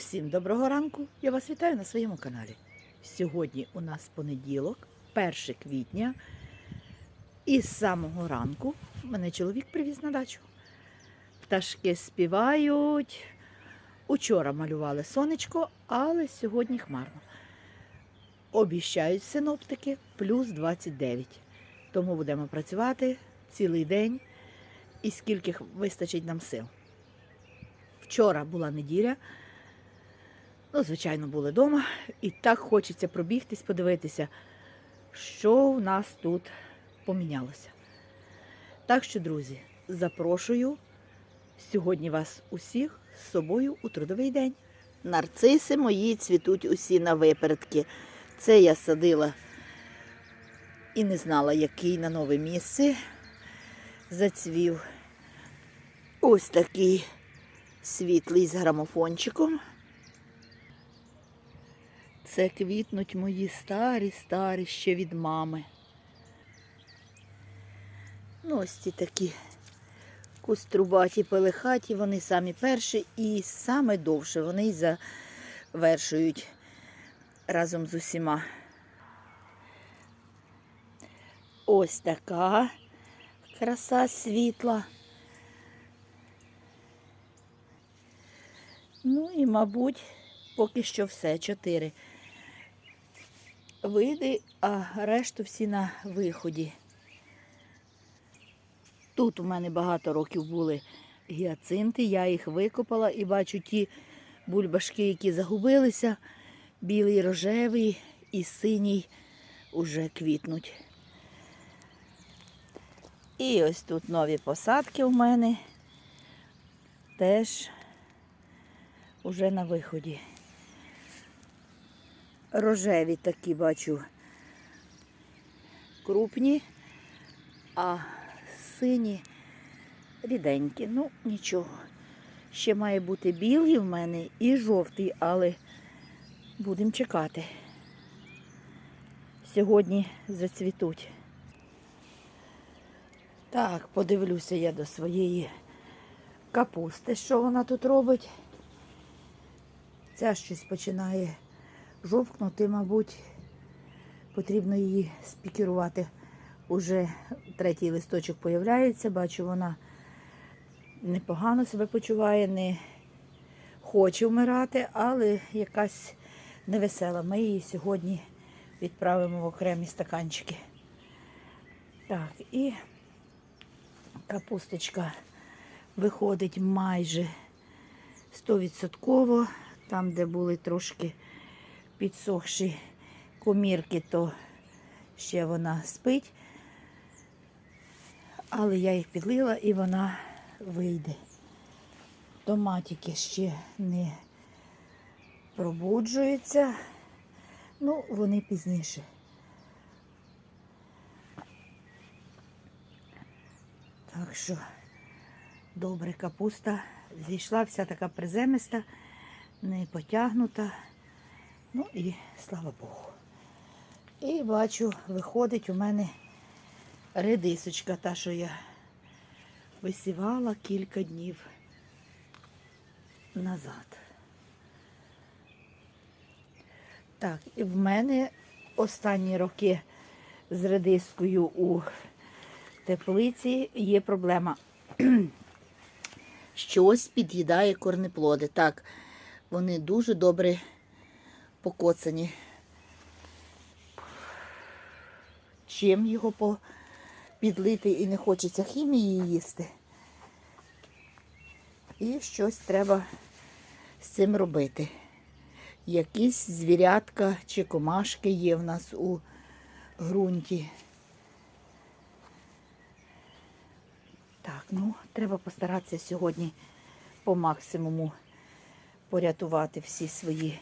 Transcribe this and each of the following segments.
Усім доброго ранку! Я вас вітаю на своєму каналі. Сьогодні у нас понеділок, 1 квітня. І з самого ранку мене чоловік привіз на дачу. Пташки співають. Учора малювали сонечко, але сьогодні хмарно. Обіщають синоптики плюс 29. Тому будемо працювати цілий день і скільки вистачить нам сил. Вчора була неділя. Ну, звичайно, були вдома. І так хочеться пробігтись, подивитися, що в нас тут помінялося. Так що, друзі, запрошую сьогодні вас усіх з собою у трудовий день. Нарциси мої цвітуть усі на випередки. Це я садила і не знала, який на нове місце зацвів. Ось такий світлий з грамофончиком. Це квітнуть мої старі, старі ще від мами. Ну, ось ці такі куструбаті, пелехаті, вони самі перші і саме довше вони й завершують разом з усіма. Ось така краса світла. Ну і, мабуть, поки що все. Чотири види, а решту всі на виході. Тут у мене багато років були гіацинти, я їх викопала і бачу ті бульбашки, які загубилися, білий, рожевий і синій уже квітнуть. І ось тут нові посадки у мене теж уже на виході. Рожеві такі бачу крупні, а сині ріденькі. Ну, нічого. Ще має бути білий в мене і жовтий, але будемо чекати. Сьогодні зацвітуть. Так, подивлюся я до своєї капусти, що вона тут робить. Ця щось починає жовкнути, мабуть, потрібно її спікерувати. Уже третій листочок появляється, бачу, вона непогано себе почуває, не хоче вмирати, але якась невесела. Ми її сьогодні відправимо в окремі стаканчики. Так, і капусточка виходить майже 100%. Там, де були трошки підсохші комірки, то ще вона спить. Але я їх підлила і вона вийде. Томатики ще не пробуджуються. Ну, вони пізніше. Так що добре капуста зійшла, вся така приземиста, не потягнута. Ну і слава Богу. І бачу, виходить у мене редисочка, та, що я висівала кілька днів назад. Так, і в мене останні роки з редискою у теплиці є проблема. Щось під'їдає корнеплоди. Так, вони дуже добре покоцані. Чим його підлити і не хочеться хімії їсти. І щось треба з цим робити. Якісь звірятка чи комашки є в нас у ґрунті. Так, ну, треба постаратися сьогодні по максимуму порятувати всі свої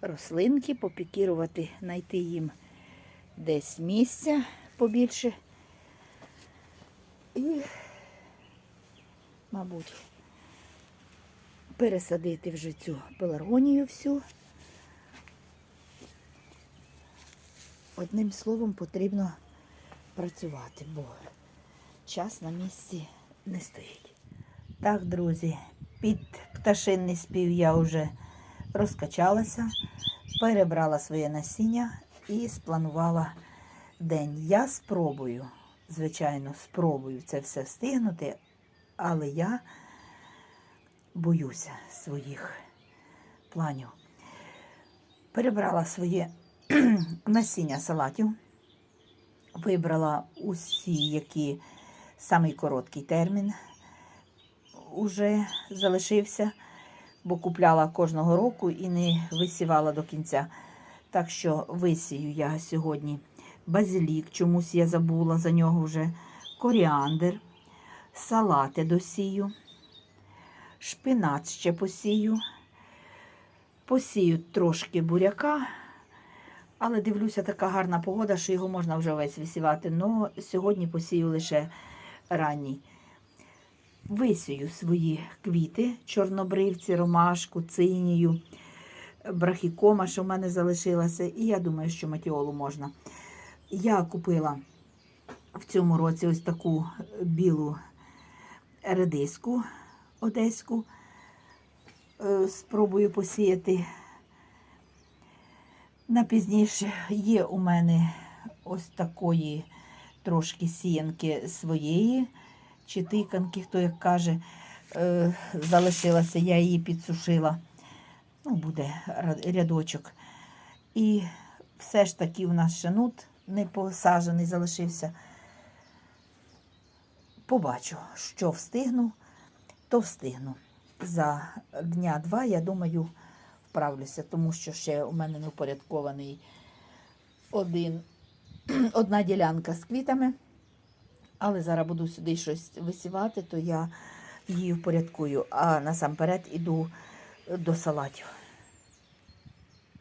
рослинки, попікірувати, знайти їм десь місця побільше. І, мабуть, пересадити вже цю пеларгонію всю. Одним словом, потрібно працювати, бо час на місці не стоїть. Так, друзі, під пташинний спів я вже розкачалася, перебрала своє насіння і спланувала день. Я спробую, звичайно, спробую це все встигнути, але я боюся своїх планів. Перебрала своє насіння салатів, вибрала усі, які самий короткий термін уже залишився, бо купляла кожного року і не висівала до кінця. Так що висію я сьогодні базилік, чомусь я забула за нього вже коріандр, салати досію, шпинат ще посію, посію трошки буряка, але дивлюся, така гарна погода, що його можна вже весь висівати. Но сьогодні посію лише ранній. Висію свої квіти, чорнобривці, ромашку, цинію, брахікома, що в мене залишилася, і я думаю, що матіолу можна. Я купила в цьому році ось таку білу редиску одеську. Е, Спробую посіяти. На пізніше є у мене ось такої трошки сіянки своєї, чи тиканки, хто як каже, е, залишилася, я її підсушила. Ну, буде рядочок. І все ж таки у нас шанут не посаджений залишився. Побачу, що встигну, то встигну. За дня-два, я думаю, вправлюся, тому що ще у мене не упорядкований один, одна ділянка з квітами. Але зараз буду сюди щось висівати, то я її впорядкую. А насамперед іду до салатів.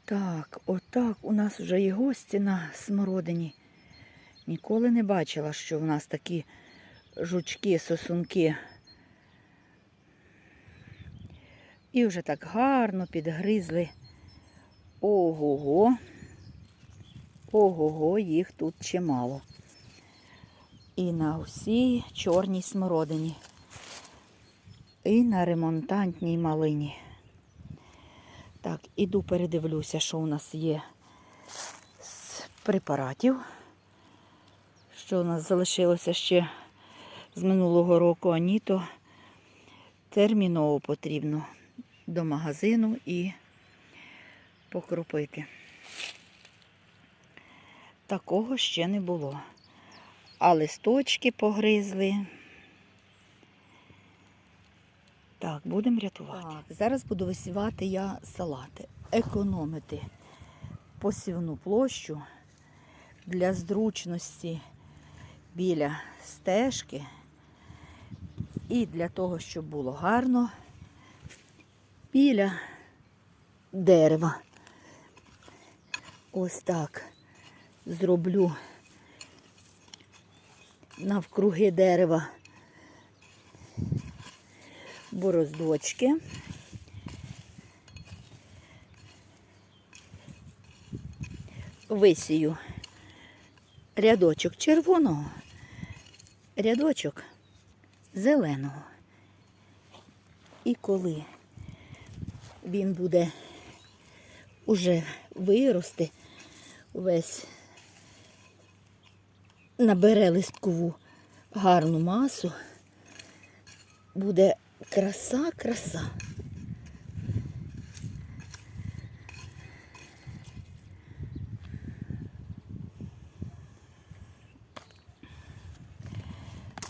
Так, отак у нас вже є гості на смородині. Ніколи не бачила, що в нас такі жучки, сосунки. І вже так гарно підгризли. Ого-го. Ого-го, їх тут чимало. І на всій чорній смородині. І на ремонтантній малині. Так, іду передивлюся, що у нас є з препаратів. Що у нас залишилося ще з минулого року, а ні, то терміново потрібно до магазину і покропити. Такого ще не було. А листочки погризли. Так, будемо рятувати. Так, зараз буду висівати я салати. Економити посівну площу для зручності біля стежки і для того, щоб було гарно біля дерева. Ось так зроблю навкруги дерева бороздочки. Висію рядочок червоного, рядочок зеленого. І коли він буде уже вирости, весь набере листкову гарну масу, буде краса, краса.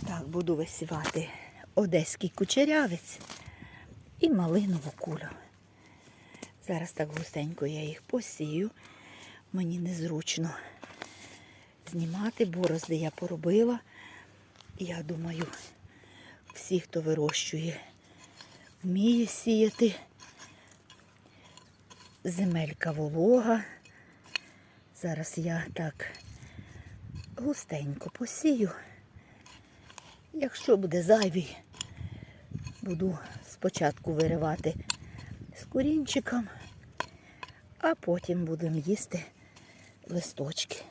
Так, буду висівати одеський кучерявець і малинову кулю. Зараз так густенько я їх посію. Мені незручно знімати, борозди я поробила. Я думаю, всі, хто вирощує, вміє сіяти. Земелька волога. Зараз я так густенько посію. Якщо буде зайвий, буду спочатку виривати з корінчиком, а потім будемо їсти листочки.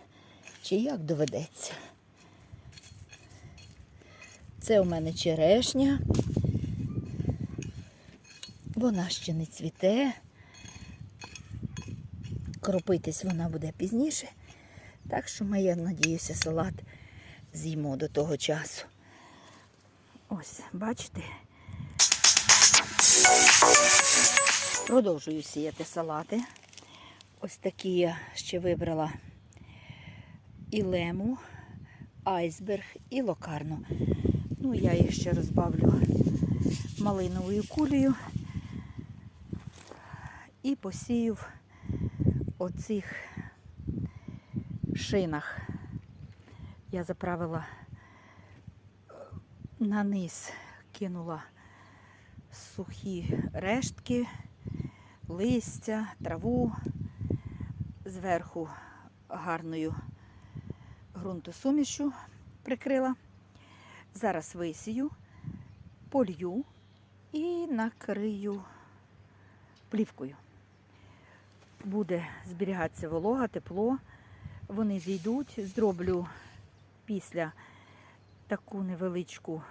Чи як доведеться. Це у мене черешня. Вона ще не цвіте, кропитись вона буде пізніше. Так що ми, я надіюся, салат з'їмо до того часу. Ось, бачите? Продовжую сіяти салати. Ось такі я ще вибрала і лему, айсберг, і локарну. Ну, я їх ще розбавлю малиновою кулею і посію в оцих шинах. Я заправила е, на низ, кинула сухі рештки, листя, траву, зверху гарною ґрунтосумішю прикрила. Зараз висію, полью і накрию плівкою. Буде зберігатися волога, тепло. Вони зійдуть, зроблю після таку невеличку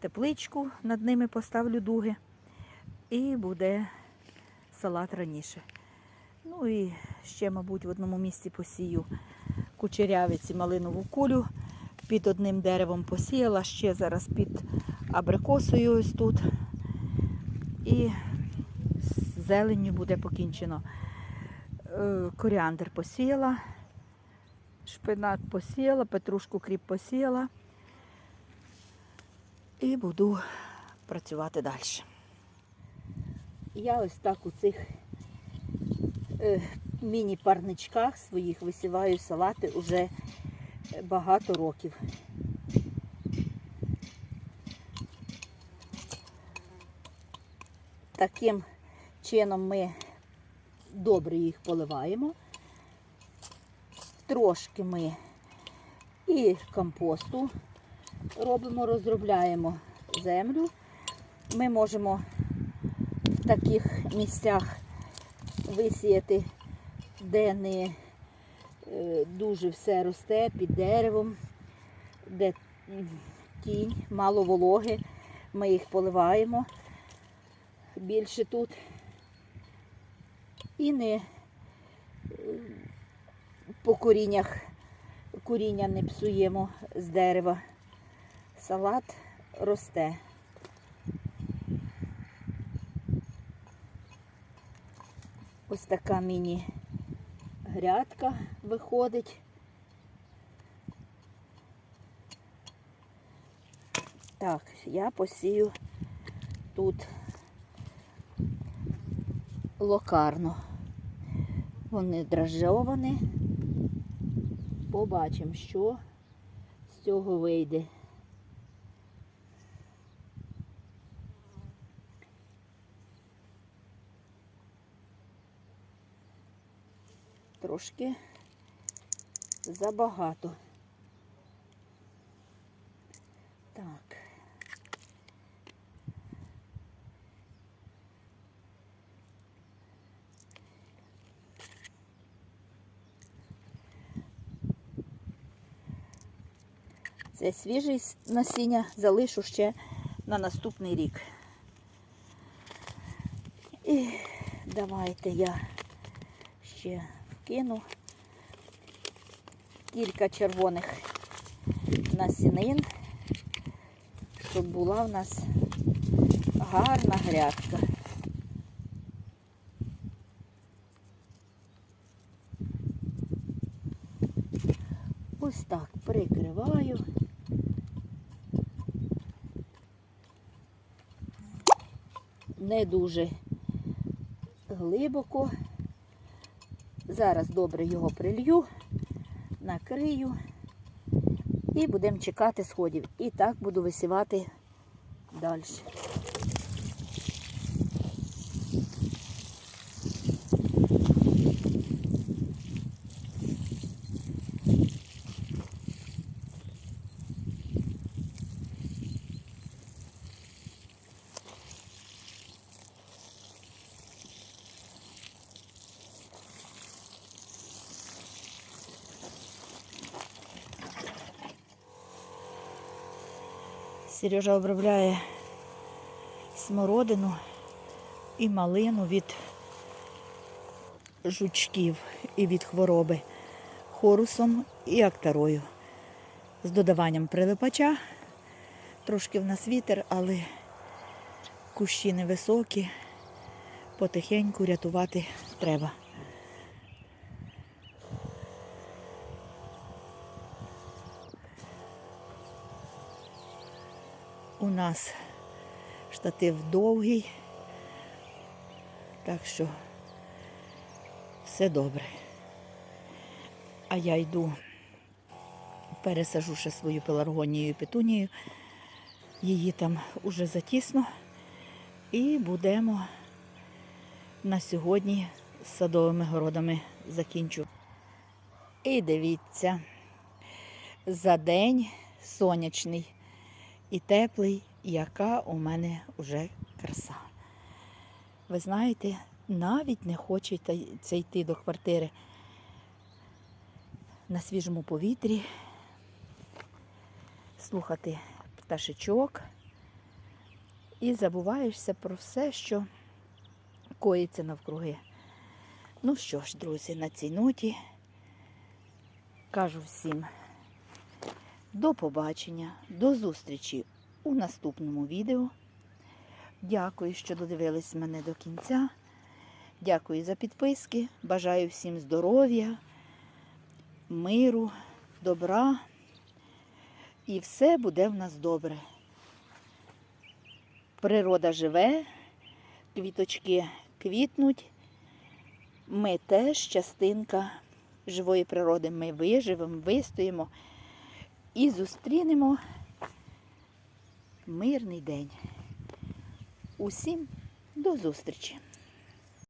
тепличку, над ними поставлю дуги. І буде салат раніше. Ну і ще, мабуть, в одному місці посію кучерявиці малинову кулю. Під одним деревом посіяла, ще зараз під абрикосою ось тут. І з зеленню буде покінчено. Е, Коріандр посіяла, шпинат посіяла, петрушку кріп посіяла. І буду працювати далі. Я ось так у цих е, міні-парничках своїх висіваю салати уже багато років. Таким чином ми добре їх поливаємо. Трошки ми і компосту робимо, розробляємо землю. Ми можемо в таких місцях висіяти, де не е, дуже все росте під деревом, де тінь, мало вологи. Ми їх поливаємо більше тут. І не е, по коріннях коріння не псуємо з дерева. Салат росте. Ось така міні-грядка виходить. Так, я посію тут локарно. Вони дрожжовані. Побачимо, що з цього вийде. Трошки забагато. Так. Це свіжий насіння залишу ще на наступний рік. І давайте я ще вкину кілька червоних насінин, щоб була в нас гарна грядка. Ось так прикриваю. Не дуже глибоко. Зараз добре його прилью, накрию і будемо чекати сходів. І так буду висівати далі. Сережа обробляє смородину і малину від жучків і від хвороби хорусом і актарою. З додаванням прилипача. Трошки в нас вітер, але кущі невисокі. Потихеньку рятувати треба. У нас штатив довгий, так що все добре. А я йду, пересажу ще свою пеларгонію і петунію. Її там уже затісно. І будемо на сьогодні з садовими городами закінчу. І дивіться, за день сонячний і теплий, яка у мене вже краса. Ви знаєте, навіть не хочеться йти до квартири на свіжому повітрі, слухати пташечок і забуваєшся про все, що коїться навкруги. Ну що ж, друзі, на цій ноті кажу всім до побачення, до зустрічі у наступному відео. Дякую, що додивились мене до кінця. Дякую за підписки. Бажаю всім здоров'я, миру, добра. І все буде в нас добре. Природа живе, квіточки квітнуть. Ми теж частинка живої природи. Ми виживемо, вистоїмо і зустрінемо мирний день. Усім до зустрічі!